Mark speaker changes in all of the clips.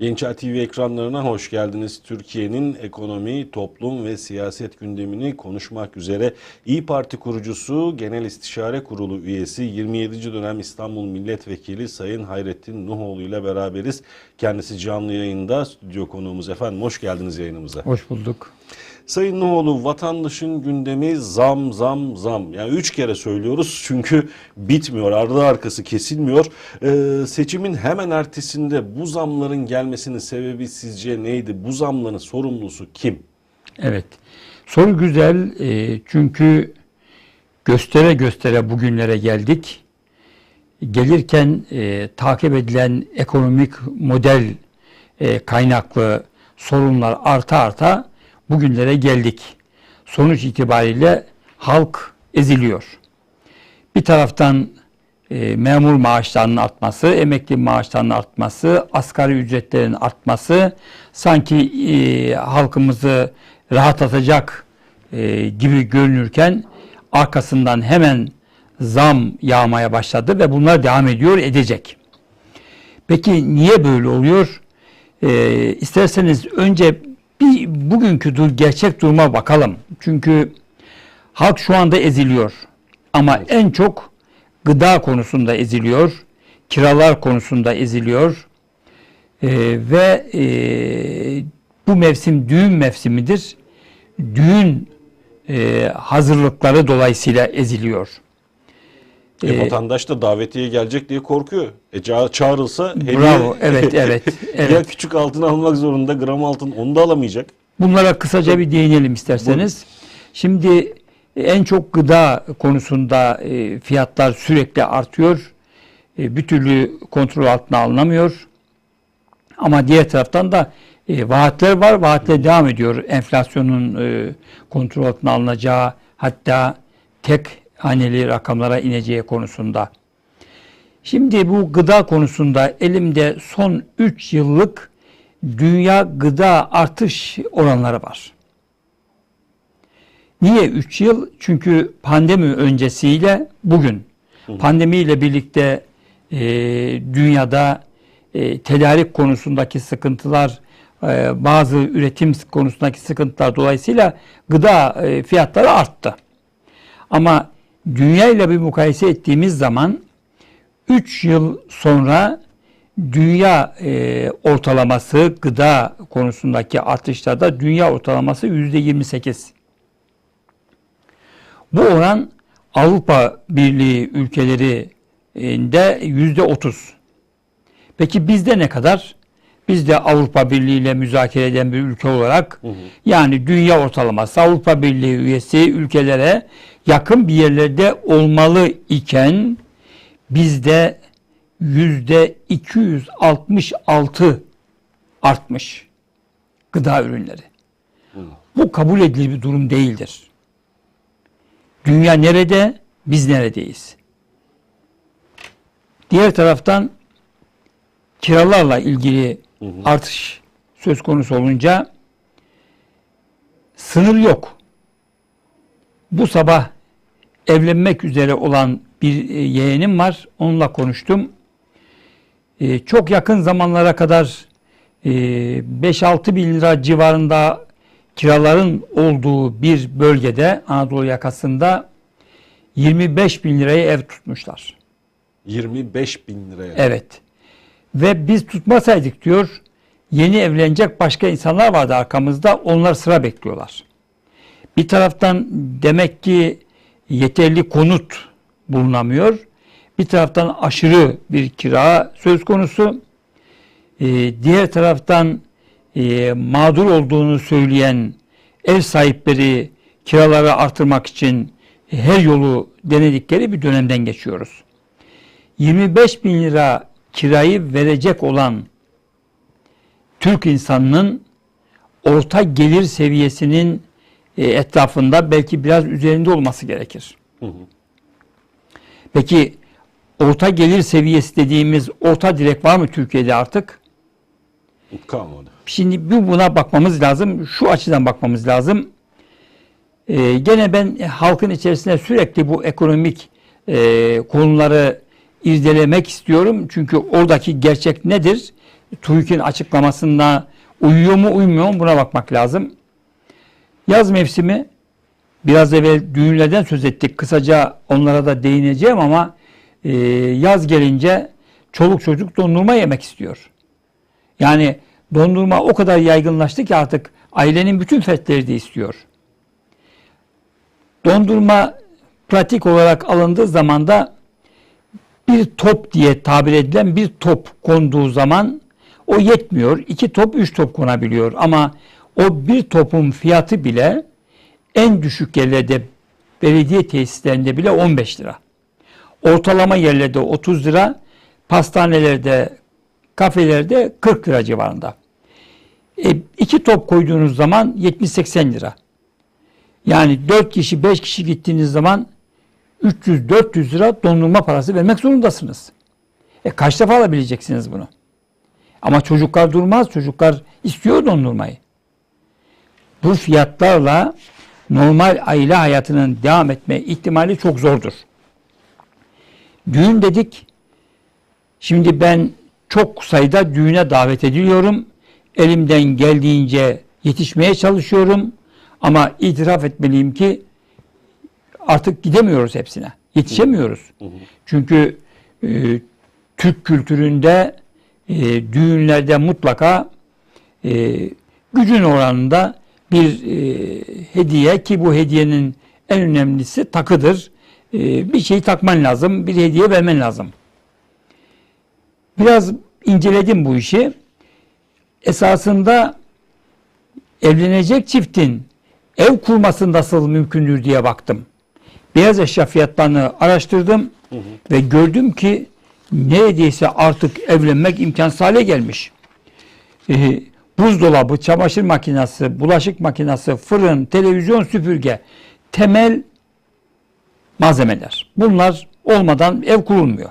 Speaker 1: Gençler TV ekranlarına hoş geldiniz. Türkiye'nin ekonomi, toplum ve siyaset gündemini konuşmak üzere İyi Parti kurucusu, Genel İstişare Kurulu üyesi, 27. dönem İstanbul Milletvekili Sayın Hayrettin Nuhoğlu ile beraberiz. Kendisi canlı yayında stüdyo konuğumuz efendim. Hoş geldiniz yayınımıza.
Speaker 2: Hoş bulduk.
Speaker 1: Sayın Nuhoğlu vatandaşın gündemi zam zam zam. Yani üç kere söylüyoruz çünkü bitmiyor. Ardı arkası kesilmiyor. Ee, seçimin hemen ertesinde bu zamların gelmesinin sebebi sizce neydi? Bu zamların sorumlusu kim?
Speaker 2: Evet. Soru güzel e, çünkü göstere göstere bugünlere geldik. Gelirken e, takip edilen ekonomik model e, kaynaklı sorunlar arta arta bugünlere geldik. Sonuç itibariyle halk eziliyor. Bir taraftan e, memur maaşlarının artması, emekli maaşlarının artması, asgari ücretlerin artması sanki e, halkımızı rahatlatacak e, gibi görünürken arkasından hemen zam yağmaya başladı ve bunlar devam ediyor edecek. Peki niye böyle oluyor? E, isterseniz önce bir bugünkü dur, gerçek duruma bakalım. Çünkü halk şu anda eziliyor. Ama en çok gıda konusunda eziliyor, kiralar konusunda eziliyor Ee, ve e, bu mevsim düğün mevsimidir. Düğün e, hazırlıkları dolayısıyla eziliyor.
Speaker 1: E, vatandaş da davetiye gelecek diye korkuyor. E, ça- çağrılsa hediye
Speaker 2: Bravo, evet, evet,
Speaker 1: ya
Speaker 2: evet.
Speaker 1: küçük altın almak zorunda gram altın onu da alamayacak.
Speaker 2: Bunlara kısaca bir değinelim isterseniz. Şimdi en çok gıda konusunda e, fiyatlar sürekli artıyor. E, Bir türlü kontrol altına alınamıyor. Ama diğer taraftan da e, vaatler var. Vaatler devam ediyor. Enflasyonun e, kontrol altına alınacağı hatta tek haneli rakamlara ineceği konusunda. Şimdi bu gıda konusunda elimde son 3 yıllık dünya gıda artış oranları var. Niye 3 yıl? Çünkü pandemi öncesiyle bugün. Pandemiyle birlikte e, dünyada e, tedarik konusundaki sıkıntılar, e, bazı üretim konusundaki sıkıntılar dolayısıyla gıda e, fiyatları arttı. Ama dünya ile bir mukayese ettiğimiz zaman 3 yıl sonra dünya e, ortalaması gıda konusundaki artışlarda dünya ortalaması yüzde 28. Bu oran Avrupa Birliği ülkelerinde yüzde 30. Peki bizde ne kadar? Biz de Avrupa Birliği ile müzakere eden bir ülke olarak yani dünya ortalaması Avrupa Birliği üyesi ülkelere yakın bir yerlerde olmalı iken bizde yüzde 266 artmış gıda ürünleri. Bu kabul edilir bir durum değildir. Dünya nerede? Biz neredeyiz? Diğer taraftan kiralarla ilgili artış söz konusu olunca sınır yok. Bu sabah evlenmek üzere olan bir e, yeğenim var. Onunla konuştum. E, çok yakın zamanlara kadar e, 5-6 bin lira civarında kiraların olduğu bir bölgede Anadolu yakasında 25 bin liraya ev tutmuşlar.
Speaker 1: 25 bin liraya.
Speaker 2: Evet. Ve biz tutmasaydık diyor yeni evlenecek başka insanlar vardı arkamızda onlar sıra bekliyorlar. Bir taraftan demek ki yeterli konut bulunamıyor. Bir taraftan aşırı bir kira söz konusu. Ee, diğer taraftan e, mağdur olduğunu söyleyen ev sahipleri kiraları artırmak için her yolu denedikleri bir dönemden geçiyoruz. 25 bin lira kirayı verecek olan Türk insanının orta gelir seviyesinin e, etrafında belki biraz üzerinde olması gerekir. Peki orta gelir seviyesi dediğimiz orta direk var mı Türkiye'de artık?
Speaker 1: Kalmadı.
Speaker 2: Şimdi bu buna bakmamız lazım. Şu açıdan bakmamız lazım. Ee, gene ben halkın içerisinde sürekli bu ekonomik e, konuları irdelemek istiyorum. Çünkü oradaki gerçek nedir? TÜİK'in açıklamasında uyuyor mu uymuyor mu buna bakmak lazım. Yaz mevsimi biraz evvel düğünlerden söz ettik. Kısaca onlara da değineceğim ama e, yaz gelince çoluk çocuk dondurma yemek istiyor. Yani dondurma o kadar yaygınlaştı ki artık ailenin bütün fertleri de istiyor. Dondurma pratik olarak alındığı zaman da bir top diye tabir edilen bir top konduğu zaman o yetmiyor. İki top, üç top konabiliyor. Ama o bir topun fiyatı bile en düşük yerlerde belediye tesislerinde bile 15 lira. Ortalama yerlerde 30 lira, pastanelerde, kafelerde 40 lira civarında. E, iki top koyduğunuz zaman 70-80 lira. Yani 4 kişi 5 kişi gittiğiniz zaman 300-400 lira dondurma parası vermek zorundasınız. E kaç defa alabileceksiniz bunu? Ama çocuklar durmaz. Çocuklar istiyor dondurmayı. Bu fiyatlarla normal aile hayatının devam etme ihtimali çok zordur. Düğün dedik. Şimdi ben çok sayıda düğüne davet ediliyorum. Elimden geldiğince yetişmeye çalışıyorum. Ama itiraf etmeliyim ki artık gidemiyoruz hepsine. Yetişemiyoruz. Çünkü e, Türk kültüründe e, düğünlerde mutlaka e, gücün oranında bir e, hediye ki bu hediyenin en önemlisi takıdır. E, bir şey takman lazım, bir hediye vermen lazım. Biraz inceledim bu işi. Esasında evlenecek çiftin ev kurması nasıl mümkündür diye baktım. Beyaz eşya fiyatlarını araştırdım ve gördüm ki neredeyse artık evlenmek imkansız hale gelmiş. Ee, buzdolabı, çamaşır makinesi, bulaşık makinesi, fırın, televizyon, süpürge temel malzemeler. Bunlar olmadan ev kurulmuyor.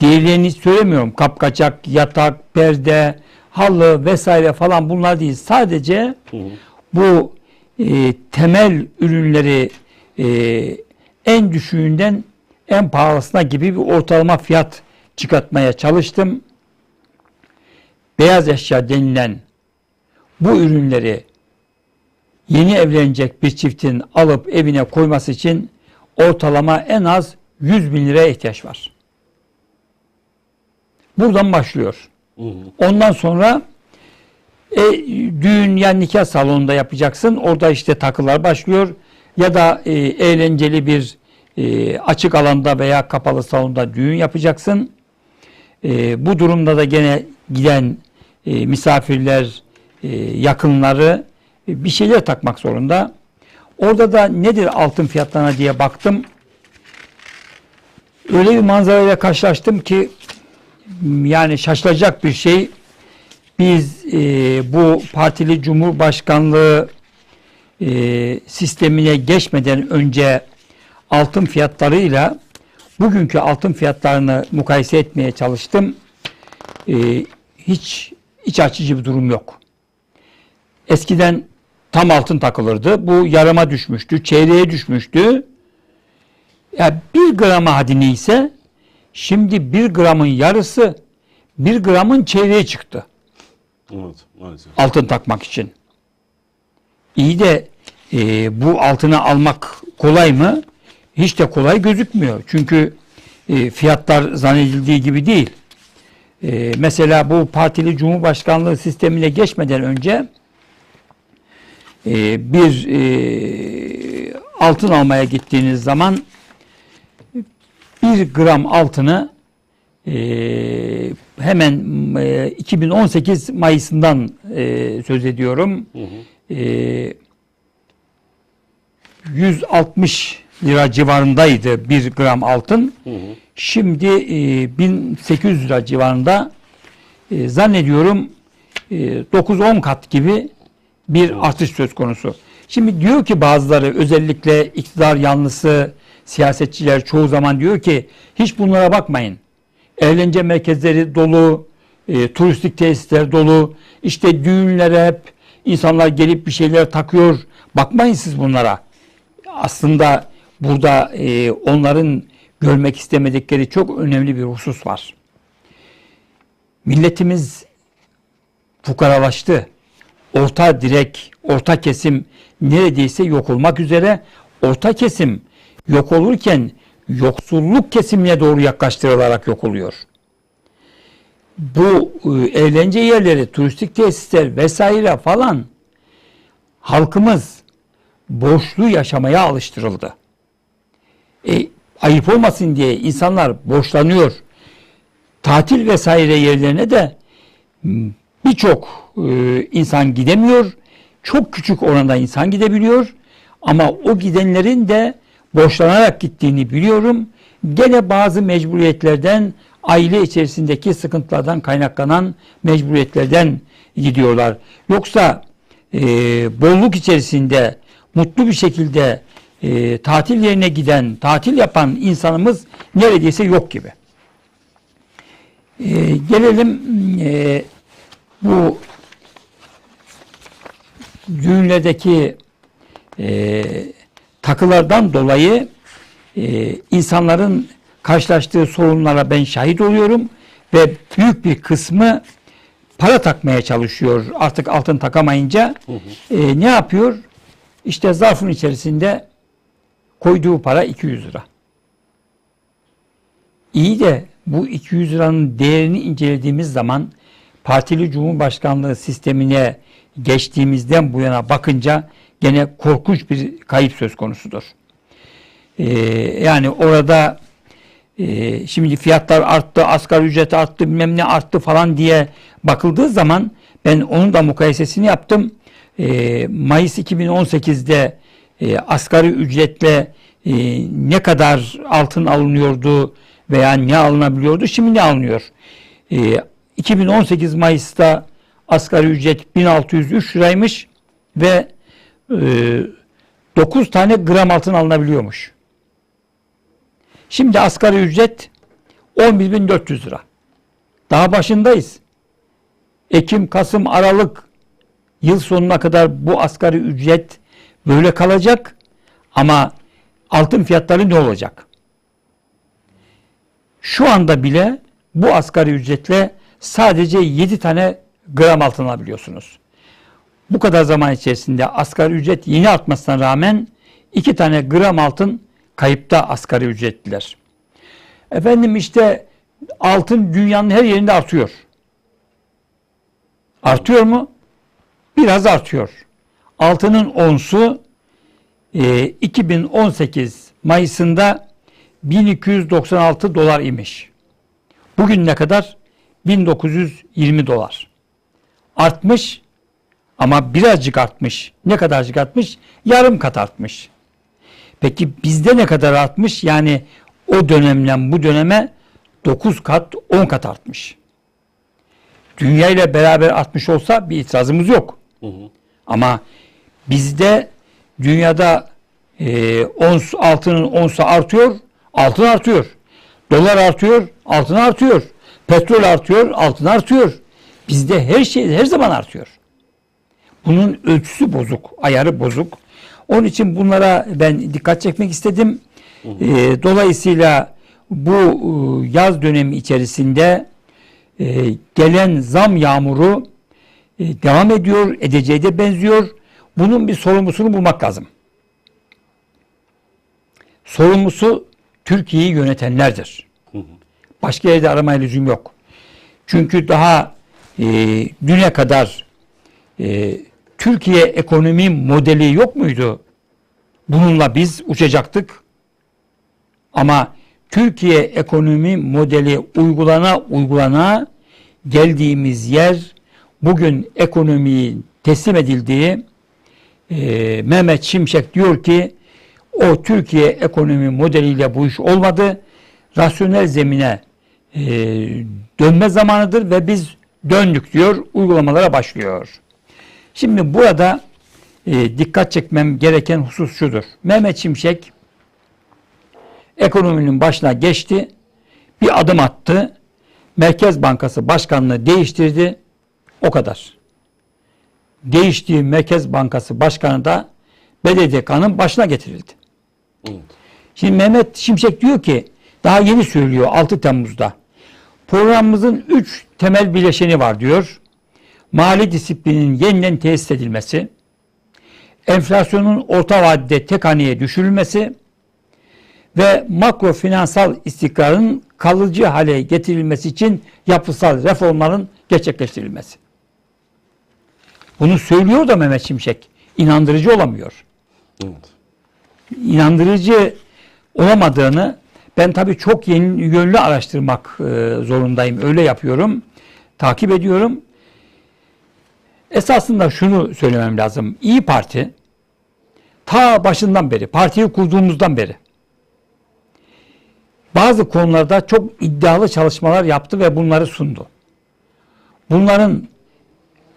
Speaker 2: Diğerlerini söylemiyorum. Kapkaçak, yatak, perde, halı vesaire falan bunlar değil. Sadece bu e, temel ürünleri e, en düşüğünden en pahalısına gibi bir ortalama fiyat çıkartmaya çalıştım. Beyaz eşya denilen bu ürünleri yeni evlenecek bir çiftin alıp evine koyması için ortalama en az 100 bin liraya ihtiyaç var. Buradan başlıyor. Ondan sonra e, düğün yani nikah salonunda yapacaksın. Orada işte takılar başlıyor. Ya da e, eğlenceli bir e, açık alanda veya kapalı salonda düğün yapacaksın. E, bu durumda da gene giden e, misafirler, e, yakınları e, bir şeyler takmak zorunda. Orada da nedir altın fiyatlarına diye baktım. Öyle bir manzarayla karşılaştım ki yani şaşılacak bir şey. Biz e, bu partili cumhurbaşkanlığı e, sistemine geçmeden önce altın fiyatlarıyla bugünkü altın fiyatlarını mukayese etmeye çalıştım. E, hiç iç açıcı bir durum yok. Eskiden tam altın takılırdı. Bu yarıma düşmüştü, çeyreğe düşmüştü. Ya bir grama hadi neyse şimdi bir gramın yarısı bir gramın çeyreği çıktı
Speaker 1: Evet maalesef.
Speaker 2: altın takmak için. İyi de e, bu altını almak kolay mı? Hiç de kolay gözükmüyor. Çünkü e, fiyatlar zannedildiği gibi değil. E, mesela bu partili cumhurbaşkanlığı sistemine geçmeden önce e, bir e, altın almaya gittiğiniz zaman bir gram altını e, hemen e, 2018 Mayıs'ından e, söz ediyorum. E, 160 lira civarındaydı bir gram altın. Şimdi e, 1800 lira civarında e, zannediyorum e, 9-10 kat gibi bir artış söz konusu. Şimdi diyor ki bazıları özellikle iktidar yanlısı siyasetçiler çoğu zaman diyor ki hiç bunlara bakmayın. Eğlence merkezleri dolu, e, turistik tesisler dolu, işte düğünlere hep İnsanlar gelip bir şeyler takıyor. Bakmayın siz bunlara. Aslında burada e, onların görmek istemedikleri çok önemli bir husus var. Milletimiz fukaralaştı. Orta direk, orta kesim neredeyse yok olmak üzere. Orta kesim yok olurken yoksulluk kesimine doğru yaklaştırılarak yok oluyor. Bu e, eğlence yerleri, turistik tesisler vesaire falan halkımız borçlu yaşamaya alıştırıldı. E, ayıp olmasın diye insanlar borçlanıyor. Tatil vesaire yerlerine de birçok e, insan gidemiyor. Çok küçük oranda insan gidebiliyor. Ama o gidenlerin de borçlanarak gittiğini biliyorum. Gene bazı mecburiyetlerden, aile içerisindeki sıkıntılardan kaynaklanan mecburiyetlerden gidiyorlar. Yoksa e, bolluk içerisinde mutlu bir şekilde e, tatil yerine giden, tatil yapan insanımız neredeyse yok gibi. E, gelelim e, bu düğünlerdeki e, takılardan dolayı e, insanların karşılaştığı sorunlara ben şahit oluyorum ve büyük bir kısmı para takmaya çalışıyor. Artık altın takamayınca e, ne yapıyor? İşte zarfın içerisinde koyduğu para 200 lira. İyi de bu 200 liranın değerini incelediğimiz zaman partili cumhurbaşkanlığı sistemine geçtiğimizden bu yana bakınca gene korkunç bir kayıp söz konusudur. Ee, yani orada e, şimdi fiyatlar arttı, asgari ücret arttı, bilmem ne arttı falan diye bakıldığı zaman ben onun da mukayesesini yaptım. Ee, Mayıs 2018'de e, asgari ücretle e, ne kadar altın alınıyordu veya ne alınabiliyordu, şimdi ne alınıyor? E, 2018 Mayıs'ta asgari ücret 1603 liraymış ve e, 9 tane gram altın alınabiliyormuş. Şimdi asgari ücret 11.400 lira. Daha başındayız. Ekim, Kasım, Aralık yıl sonuna kadar bu asgari ücret böyle kalacak ama altın fiyatları ne olacak? Şu anda bile bu asgari ücretle sadece 7 tane gram altın alabiliyorsunuz. Bu kadar zaman içerisinde asgari ücret yeni artmasına rağmen 2 tane gram altın kayıpta asgari ücretliler. Efendim işte altın dünyanın her yerinde artıyor. Artıyor mu? Biraz artıyor. Altının onsu e, 2018 Mayıs'ında 1296 dolar imiş. Bugün ne kadar? 1920 dolar. Artmış ama birazcık artmış. Ne kadarcık artmış? Yarım kat artmış. Peki bizde ne kadar artmış? Yani o dönemden bu döneme 9 kat, 10 kat artmış. Dünya ile beraber artmış olsa bir itirazımız yok. Ama bizde dünyada e, ons, altının onsu artıyor, altın artıyor. Dolar artıyor, altın artıyor. Petrol artıyor, altın artıyor. Bizde her şey her zaman artıyor. Bunun ölçüsü bozuk, ayarı bozuk. Onun için bunlara ben dikkat çekmek istedim. Ee, dolayısıyla bu e, yaz dönemi içerisinde e, gelen zam yağmuru e, devam ediyor, edeceğe de benziyor. Bunun bir sorumlusunu bulmak lazım. Sorumlusu Türkiye'yi yönetenlerdir. Başka yerde aramaya lüzum yok. Çünkü daha e, düne kadar e, Türkiye ekonomi modeli yok muydu? Bununla biz uçacaktık. Ama Türkiye ekonomi modeli uygulana uygulana geldiğimiz yer bugün ekonomiyi teslim edildiği e, Mehmet Şimşek diyor ki o Türkiye ekonomi modeliyle bu iş olmadı. Rasyonel zemine e, dönme zamanıdır ve biz döndük diyor. Uygulamalara başlıyor. Şimdi burada e, dikkat çekmem gereken husus şudur. Mehmet Şimşek ekonominin başına geçti. Bir adım attı. Merkez Bankası Başkanlığı değiştirdi. O kadar. değiştiği Merkez Bankası Başkanı da BDDK'nın başına getirildi.
Speaker 1: Evet.
Speaker 2: Şimdi Mehmet Şimşek diyor ki daha yeni söylüyor 6 Temmuz'da. Programımızın 3 temel bileşeni var diyor. Mali disiplinin yeniden tesis edilmesi, enflasyonun orta vadede tek haneye düşürülmesi ve makro finansal istikrarın kalıcı hale getirilmesi için yapısal reformların gerçekleştirilmesi. Bunu söylüyor da Mehmet Şimşek. inandırıcı olamıyor
Speaker 1: Evet.
Speaker 2: inandırıcı olamadığını ben tabii çok yeni yönlü araştırmak e, zorundayım. Öyle yapıyorum. Takip ediyorum. Esasında şunu söylemem lazım. İyi Parti ta başından beri, partiyi kurduğumuzdan beri bazı konularda çok iddialı çalışmalar yaptı ve bunları sundu. Bunların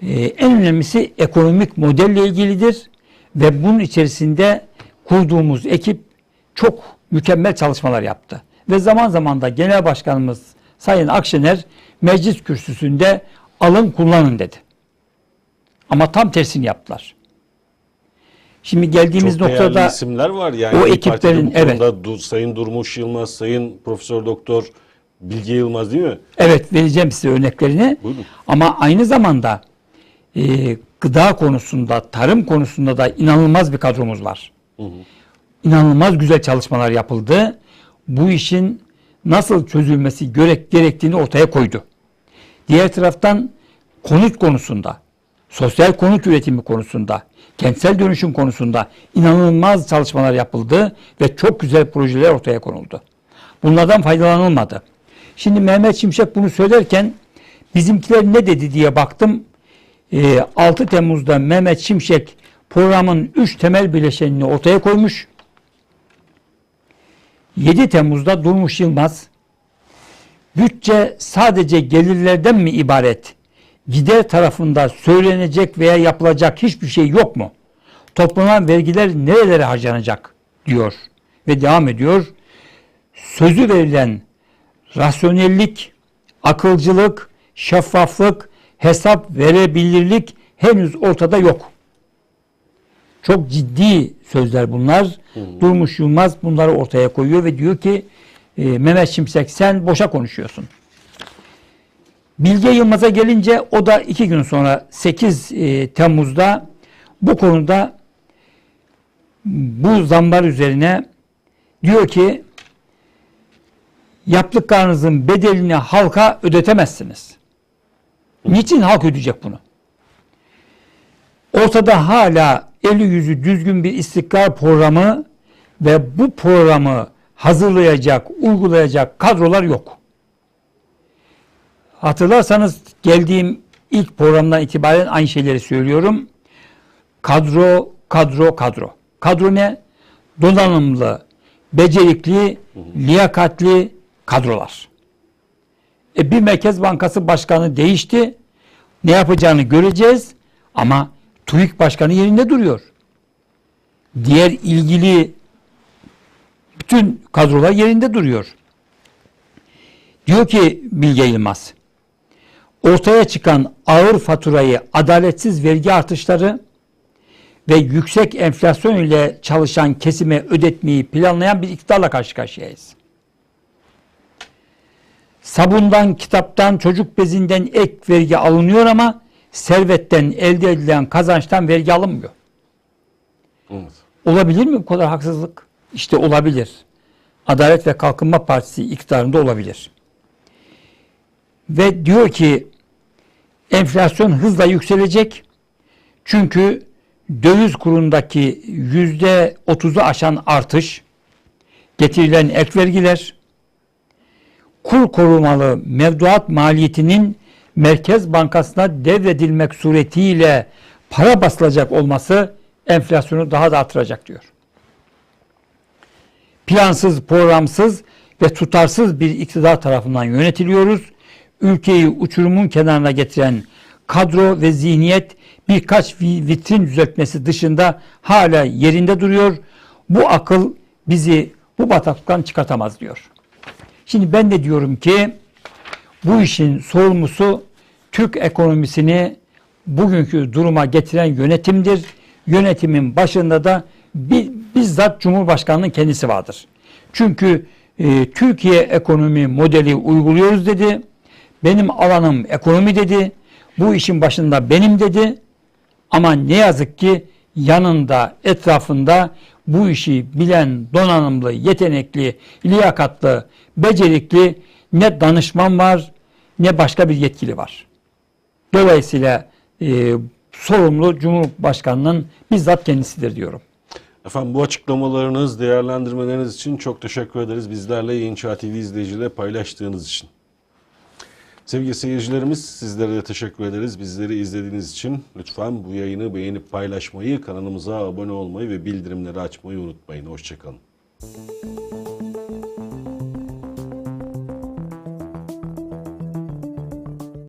Speaker 2: e, en önemlisi ekonomik modelle ilgilidir ve bunun içerisinde kurduğumuz ekip çok mükemmel çalışmalar yaptı. Ve zaman zaman da Genel Başkanımız Sayın Akşener meclis kürsüsünde alın kullanın dedi. Ama tam tersini yaptılar. Şimdi geldiğimiz
Speaker 1: Çok
Speaker 2: noktada
Speaker 1: isimler var yani.
Speaker 2: o ekiplerin-
Speaker 1: konuda Du- Sayın Durmuş Yılmaz, Sayın Profesör Doktor Bilge Yılmaz değil mi?
Speaker 2: Evet vereceğim size örneklerini.
Speaker 1: Buyurun.
Speaker 2: Ama aynı zamanda e, gıda konusunda, tarım konusunda da inanılmaz bir kadromuz var. İnanılmaz güzel çalışmalar yapıldı. Bu işin nasıl çözülmesi gerek, gerektiğini ortaya koydu. Diğer taraftan konut konusunda, sosyal konut üretimi konusunda, kentsel dönüşüm konusunda inanılmaz çalışmalar yapıldı ve çok güzel projeler ortaya konuldu. Bunlardan faydalanılmadı. Şimdi Mehmet Şimşek bunu söylerken bizimkiler ne dedi diye baktım. Ee, 6 Temmuz'da Mehmet Şimşek programın 3 temel bileşenini ortaya koymuş. 7 Temmuz'da Durmuş Yılmaz bütçe sadece gelirlerden mi ibaret? Gider tarafında söylenecek veya yapılacak hiçbir şey yok mu? Toplanan vergiler nerelere harcanacak diyor ve devam ediyor. Sözü verilen rasyonellik, akılcılık, şeffaflık, hesap verebilirlik henüz ortada yok. Çok ciddi sözler bunlar. Durmuş Yılmaz bunları ortaya koyuyor ve diyor ki e, Mehmet Şimşek sen boşa konuşuyorsun. Bilge Yılmaz'a gelince o da iki gün sonra 8 e, Temmuz'da bu konuda bu zamlar üzerine diyor ki yaptıklarınızın bedelini halka ödetemezsiniz. Niçin halk ödeyecek bunu? Ortada hala eli yüzü düzgün bir istikrar programı ve bu programı hazırlayacak, uygulayacak kadrolar yok. Hatırlarsanız geldiğim ilk programdan itibaren aynı şeyleri söylüyorum. Kadro, kadro, kadro. Kadro ne? Donanımlı, becerikli, liyakatli kadrolar. E bir Merkez Bankası Başkanı değişti. Ne yapacağını göreceğiz ama TÜİK Başkanı yerinde duruyor. Diğer ilgili bütün kadrolar yerinde duruyor. Diyor ki Bilge Yılmaz, ortaya çıkan ağır faturayı adaletsiz vergi artışları ve yüksek enflasyon ile çalışan kesime ödetmeyi planlayan bir iktidarla karşı karşıyayız. Sabundan, kitaptan, çocuk bezinden ek vergi alınıyor ama servetten elde edilen kazançtan vergi alınmıyor.
Speaker 1: Evet.
Speaker 2: Olabilir mi bu kadar haksızlık? İşte olabilir. Adalet ve Kalkınma Partisi iktidarında olabilir. Ve diyor ki enflasyon hızla yükselecek. Çünkü döviz kurundaki yüzde otuzu aşan artış, getirilen ek vergiler, kur korumalı mevduat maliyetinin Merkez Bankası'na devredilmek suretiyle para basılacak olması enflasyonu daha da artıracak diyor. Plansız, programsız ve tutarsız bir iktidar tarafından yönetiliyoruz. Ülkeyi uçurumun kenarına getiren kadro ve zihniyet birkaç vi- vitrin düzeltmesi dışında hala yerinde duruyor. Bu akıl bizi bu bataklıktan çıkartamaz diyor. Şimdi ben de diyorum ki bu işin sorumlusu Türk ekonomisini bugünkü duruma getiren yönetimdir. Yönetimin başında da bi- bizzat Cumhurbaşkanı'nın kendisi vardır. Çünkü e, Türkiye ekonomi modeli uyguluyoruz dedi. Benim alanım ekonomi dedi. Bu işin başında benim dedi. Ama ne yazık ki yanında, etrafında bu işi bilen, donanımlı, yetenekli, liyakatlı, becerikli ne danışman var ne başka bir yetkili var. Dolayısıyla e, sorumlu Cumhurbaşkanı'nın bizzat kendisidir diyorum.
Speaker 1: Efendim bu açıklamalarınız, değerlendirmeleriniz için çok teşekkür ederiz. Bizlerle Yeni Çağ TV izleyicileri paylaştığınız için. Sevgili seyircilerimiz sizlere de teşekkür ederiz. Bizleri izlediğiniz için lütfen bu yayını beğenip paylaşmayı, kanalımıza abone olmayı ve bildirimleri açmayı unutmayın. Hoşçakalın.